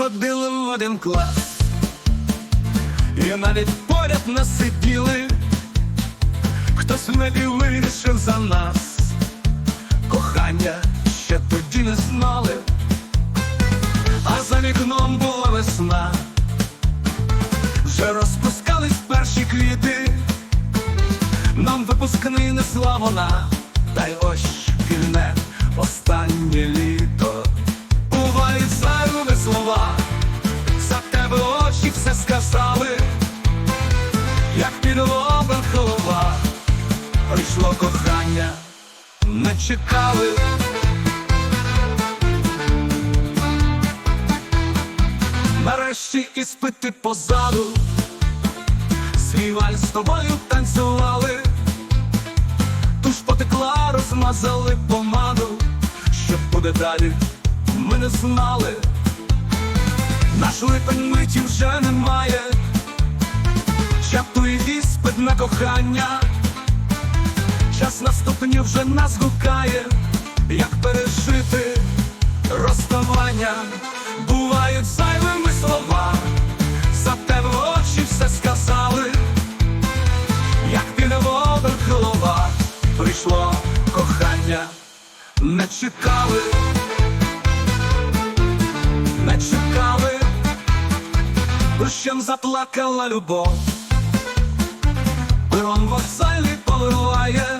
ходили в один клас, і навіть поряд не сиділи, хтось в небі вирішив за нас, кохання ще тоді не знали, а за вікном була весна, вже розпускались перші квіти, нам випускний несла вона, та й ось шкільне прийшло кохання, не чекали. Нарешті іспити позаду, свій вальс з тобою танцювали, туш потекла, розмазали помаду, що буде далі, ми не знали, наш липень миті вже немає, чаптує іспит на кохання, час наступні вже нас гукає, як пережити розставання, бувають зайвими слова, за тебе очі все сказали, як піде вода голова, прийшло кохання, не чекали, не чекали, дощем заплакала любов, перон вокзалі поливає, в страху застигла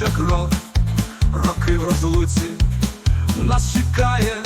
наша кров роки в розлуці нас чекає,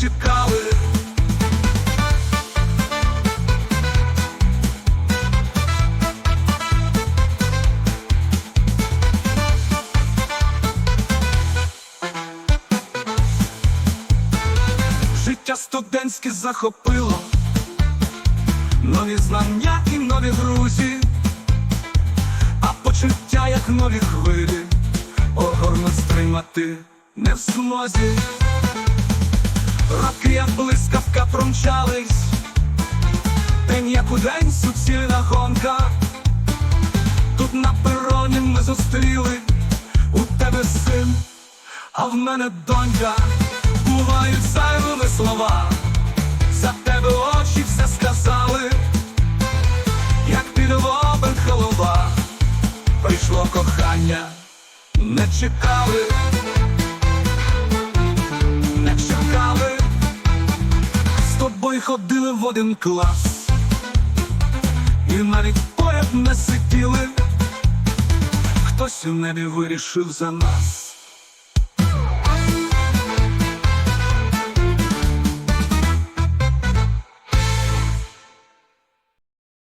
чекали. Життя студентське захопило, нові знання і нові друзі, а почуття, як нові хвилі, огорно стримати не в змозі. Роки, як блискавка промчались, день як у день суцільна гонка. Тут на пероні ми зустріли. У тебе син, а в мене донька. Бувають зайвими слова, за тебе очі все сказали, як під лобем голова, прийшло кохання, не чекали ходили в один клас, і навіть поряд не сиділи, хтось у небі вирішив за нас.